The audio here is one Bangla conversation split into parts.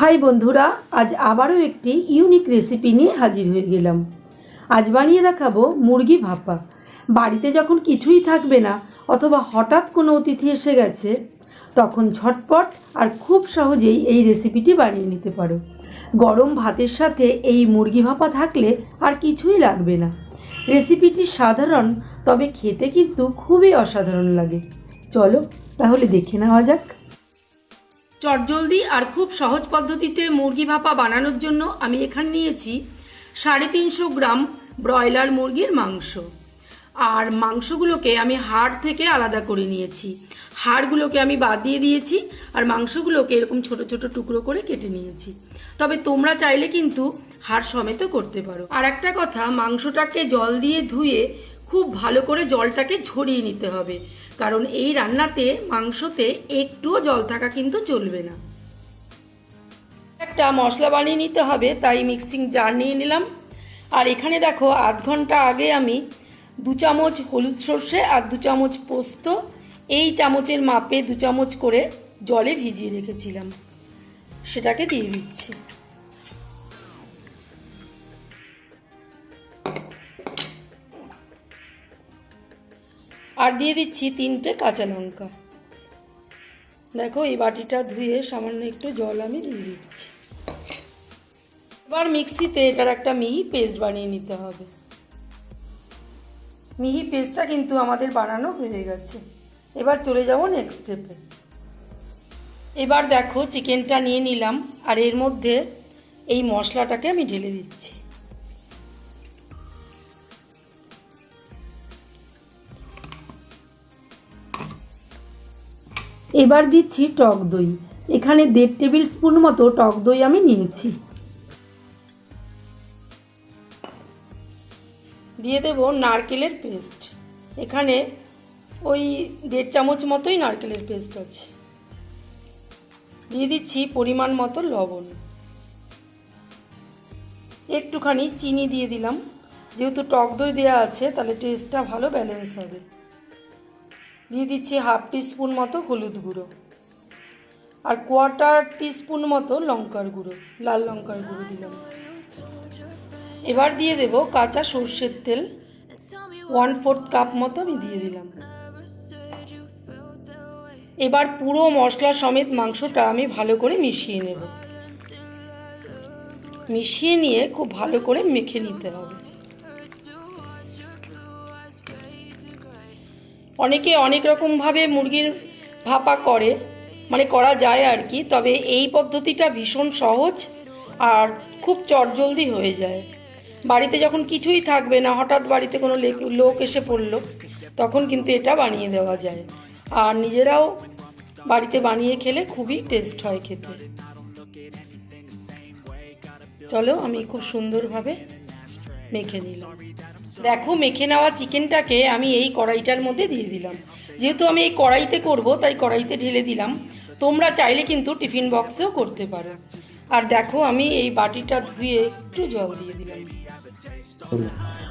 হাই বন্ধুরা, আজ আবারও একটি ইউনিক রেসিপি নিয়ে হাজির হয়ে গেলাম। আজ বানিয়ে দেখাবো মুরগি ভাপা। বাড়িতে যখন কিছুই থাকবে না, অথবা হঠাৎ কোনো অতিথি এসে গেছে, তখন ঝটপট আর খুব সহজেই এই রেসিপিটি বানিয়ে নিতে পারো। গরম ভাতের সাথে এই মুরগি ভাপা থাকলে আর কিছুই লাগবে না। রেসিপিটি সাধারণ, তবে খেতে কিন্তু খুবই অসাধারণ লাগে। চলো তাহলে দেখে নেওয়া যাক। চটজলদি আর খুব সহজ পদ্ধতিতে মুরগি ভাপা বানানোর জন্য আমি এখানে নিয়েছি সাড়ে তিনশো গ্রাম ব্রয়লার মুরগির মাংস। আর মাংসগুলোকে আমি হাড় থেকে আলাদা করে নিয়েছি। হাড়গুলোকে আমি বাদ দিয়ে দিয়েছি আর মাংসগুলোকে এরকম ছোট ছোট টুকরো করে কেটে নিয়েছি। তবে তোমরা চাইলে কিন্তু হাড় সমেত করতে পারো। আর একটা কথা, মাংসটাকে জল দিয়ে ধুয়ে খুব ভালো করে জলটাকে ঝরিয়ে নিতে হবে। কারণ এই রান্নাতে মাংসতে একটুও জল থাকা কিন্তু চলবে না। একটা মশলা বানিয়ে নিতে হবে, তাই মিক্সিং জার নিয়ে নিলাম। আর এখানে দেখো, আধ ঘণ্টা আগে আমি দু চামচ হলুদ সর্ষে আর দু চামচ পোস্ত, এই চামচের মাপে দু চামচ করে জলে ভিজিয়ে রেখেছিলাম। সেটাকে দিয়ে দিচ্ছি। আর দিয়ে দিচ্ছি তিনটে কাঁচা লঙ্কা। দেখো, এই বাটিটা ধুয়ে সামান্য একটু জল আমি দিয়ে দিচ্ছি। এবার মিক্সিতে এটার একটা মিহি পেস্ট বানিয়ে নিতে হবে। মিহি পেস্টটা কিন্তু আমাদের বানানো হয়ে গেছে। এবার চলে যাব নেক্সট স্টেপে এবার দেখো চিকেনটা নিয়ে নিলাম, আর এর মধ্যে এই মশলাটাকে আমি ঢেলে দিচ্ছি। এবার দিচ্ছি টক দই। এখানে দেড় টেবিল স্পুন মতো টক দই আমি নিয়েছি। দিয়ে দেব নারকেলের পেস্ট। এখানে ওই দেড় চামচ মতোই নারকেলের পেস্ট আছে। দিয়ে দিচ্ছি পরিমাণ মতো লবণ। একটুখানি চিনি দিয়ে দিলাম। যেহেতু টক দই দেওয়া আছে, তাহলে টেস্টটা ভালো ব্যালেন্স হবে। দিয়ে দিচ্ছি হাফ টিস্পুন মতো হলুদ গুঁড়ো। আর কোয়ার্টার টিস্পুন মতো লঙ্কার গুঁড়ো, লাল লঙ্কার গুঁড়ো দিলাম। এবার দিয়ে দেব কাঁচা সর্ষের তেল। ওয়ান ফোর্থ কাপ মতো আমি দিয়ে দিলাম। এবার পুরো মশলা সমেত মাংসটা আমি ভালো করে মিশিয়ে নেব। মিশিয়ে নিয়ে খুব ভালো করে মেখে নিতে হবে। অনেকে অনেক রকমভাবে মুরগির ভাপা করে মানে করা যায় আর কি তবে এই পদ্ধতিটা ভীষণ সহজ আর খুব চটজলদি হয়ে যায়। বাড়িতে যখন কিছুই থাকবে না, হঠাৎ বাড়িতে কোনো লোক এসে পড়ল, তখন কিন্তু এটা বানিয়ে দেওয়া যায়। আর নিজেরাও বাড়িতে বানিয়ে খেলে খুবই টেস্ট হয় খেতে। চলো, আমি খুব সুন্দরভাবে মেখে নিলাম। দেখো, মেখে নেওয়া চিকেনটাকে আমি এই কড়াইটার মধ্যে দিয়ে দিলাম। যেহেতু আমি এই কড়াইতে করব, তাই কড়াইতে ঢেলে দিলাম। তোমরা চাইলে কিন্তু টিফিন বক্সেও করতে পারো। আর দেখো, আমি এই বাটিটা ধুয়ে একটু জল দিয়ে দিলাম।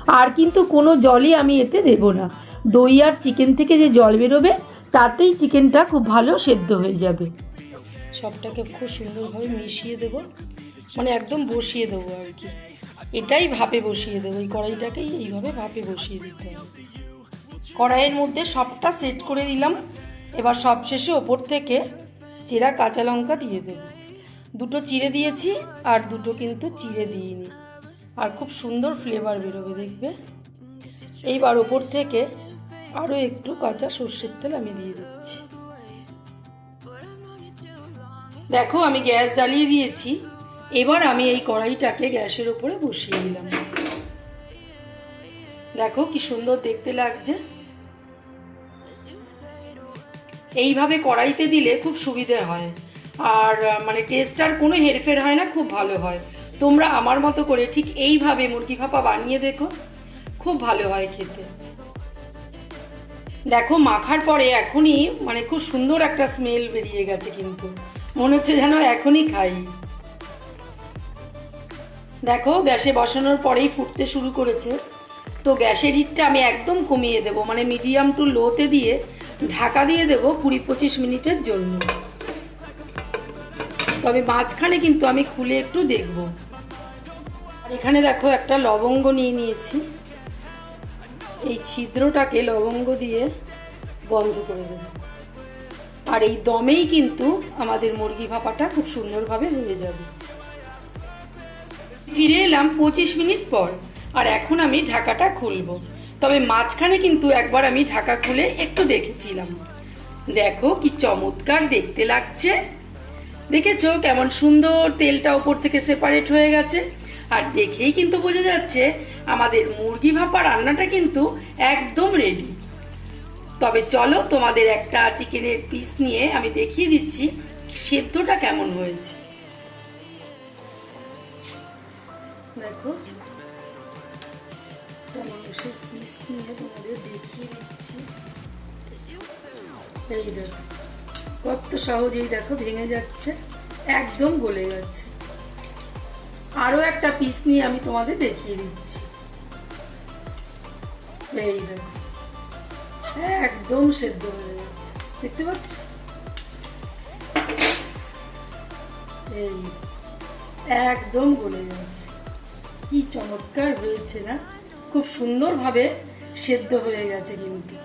আর কিন্তু কোনো জলই আমি এতে দেব না। দই আর চিকেন থেকে যে জল বেরোবে, তাতেই চিকেনটা খুব ভালো সেদ্ধ হয়ে যাবে। সবটাকে খুব সুন্দরভাবে মিশিয়ে দেব। মানে একদম বসিয়ে দেবো আর কি। এটাই ভাপে বসিয়ে দেবো, এই কড়াইটাকেই এইভাবে ভাপে বসিয়ে দিতে হবে। কড়াইয়ের মধ্যে সবটা সেট করে দিলাম। এবার সবশেষে ওপর থেকে চেরা কাঁচা লঙ্কা দিয়ে দেব। দুটো চিড়ে দিয়েছি আর দুটো কিন্তু চিড়ে দিইনি। আর খুব সুন্দর ফ্লেভার বেরোবে, দেখবে? এইবার ওপর থেকে আরও একটু কাঁচা সর্ষের তেল আমি দিয়ে দিচ্ছি। দেখো, আমি গ্যাস জ্বালিয়ে দিয়েছি। এবার আমি এই কড়াইটাকে গ্যাসের উপরে বসিয়ে দিলাম। দেখো কি সুন্দর দেখতে লাগছে। এইভাবে কড়াইতে দিলে খুব সুবিধে হয়। আর মানে টেস্টটার কোনো হেরফের হয় না, খুব ভালো হয়। তোমরা আমার মতো করে ঠিক এইভাবে মুরগি ভাপা বানিয়ে দেখো, খুব ভালো হয় খেতে। দেখো মাখার পরে এখনই মানে খুব সুন্দর একটা স্মেল বেরিয়ে গেছে কিন্তু। মনে হচ্ছে যেন এখনই খাই। দেখো, গ্যাসে বসানোর পরেই ফুটতে শুরু করেছে। তো গ্যাসের হিটটা আমি একদম কমিয়ে দেবো মানে মিডিয়াম টু লোতে দিয়ে ঢাকা দিয়ে দেবো কুড়ি পঁচিশ মিনিটের জন্য। তবে মাঝখানে কিন্তু আমি খুলে একটু দেখব। এখানে দেখো, একটা লবঙ্গ নিয়ে নিয়েছি। এই ছিদ্রটাকে লবঙ্গ দিয়ে বন্ধ করে দেব। আর এই দমেই কিন্তু আমাদের মুরগি ভাপাটা খুব সুন্দরভাবে হয়ে যাবে। ফিরে এলাম পঁচিশ মিনিট পর, আর এখন আমি ঢাকাটা খুলবো। তবে মাঝখানে কিন্তু একবার আমি ঢাকা খুলে একটু দেখেছিলাম। দেখো কি চমৎকার দেখতে লাগছে। দেখেছ কেমন সুন্দর তেলটা ওপর থেকে সেপারেট হয়ে গেছে? আর দেখেই কিন্তু বোঝা যাচ্ছে আমাদের মুরগি ভাপা রান্নাটা কিন্তু একদম রেডি তবে চলো তোমাদের একটা চিকেনের পিস নিয়ে আমি দেখিয়ে দিচ্ছি সেদ্ধটা কেমন হয়েছে। দেখো মাংসের পিস নিয়ে তোমাদের দেখিয়ে দিচ্ছি। এই দেখো, কত সহজেই দেখো ভেঙে যাচ্ছে, একদম গলে গেছে আরও একটা পিস নিয়ে আমি তোমাদের দেখিয়ে দিচ্ছি। এই দেখো, একদম সেদ্ধ হয়ে যাচ্ছে, দেখতে পাচ্ছ? একদম গলে গেছে কি চমৎকার হয়েছে না? খুব সুন্দরভাবে সেদ্ধ হয়ে গেছে কিন্তু।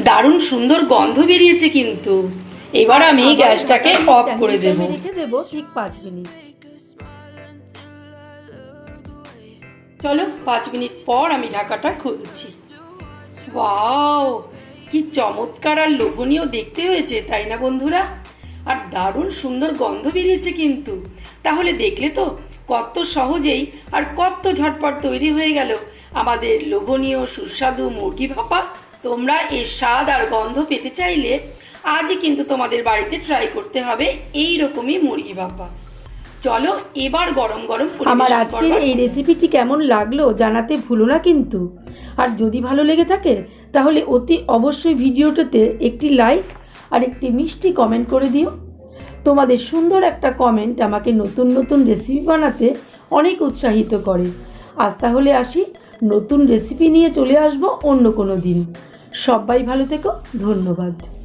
দারুণ সুন্দর গন্ধ বেরিয়েছে কিন্তু। এবার আমি গ্যাসটাকে অফ করে দেব। রেখে দেবো ঠিক পাঁচ মিনিট। চলো পাঁচ মিনিট পর আমি ঢাকাটা খুলছি। ওয়াও কি চমৎকার আর লোভনীয় দেখতে হয়েছে তাই না বন্ধুরা? আর দারুণ সুন্দর গন্ধ বেরিয়েছে কিন্তু। তাহলে দেখলে তো কত সহজেই আর কত ঝটপট তৈরি হয়ে গেল। আমাদের লোভনীয়, সুস্বাদু মুরগি ভাপা, তোমরা এর স্বাদ আর গন্ধ পেতে চাইলে আজই কিন্তু তোমাদের বাড়িতে ট্রাই করতে হবে এই রকমই মুরগি ভাপা। চলো এবার গরম গরম আমার আজকের এই রেসিপিটি কেমন লাগল জানাতে ভুলো না কিন্তু। আর যদি ভালো লেগে থাকে, তাহলে অতি অবশ্যই ভিডিওটাতে একটি লাইক আর একটি মিষ্টি কমেন্ট করে দিও। তোমাদের সুন্দর একটা কমেন্ট আমাকে নতুন নতুন রেসিপি বানাতে অনেক উৎসাহিত করে। আজ তাহলে আসি, নতুন রেসিপি নিয়ে চলে আসব অন্য কোনো দিন। সবাই ভালো থেকো, ধন্যবাদ।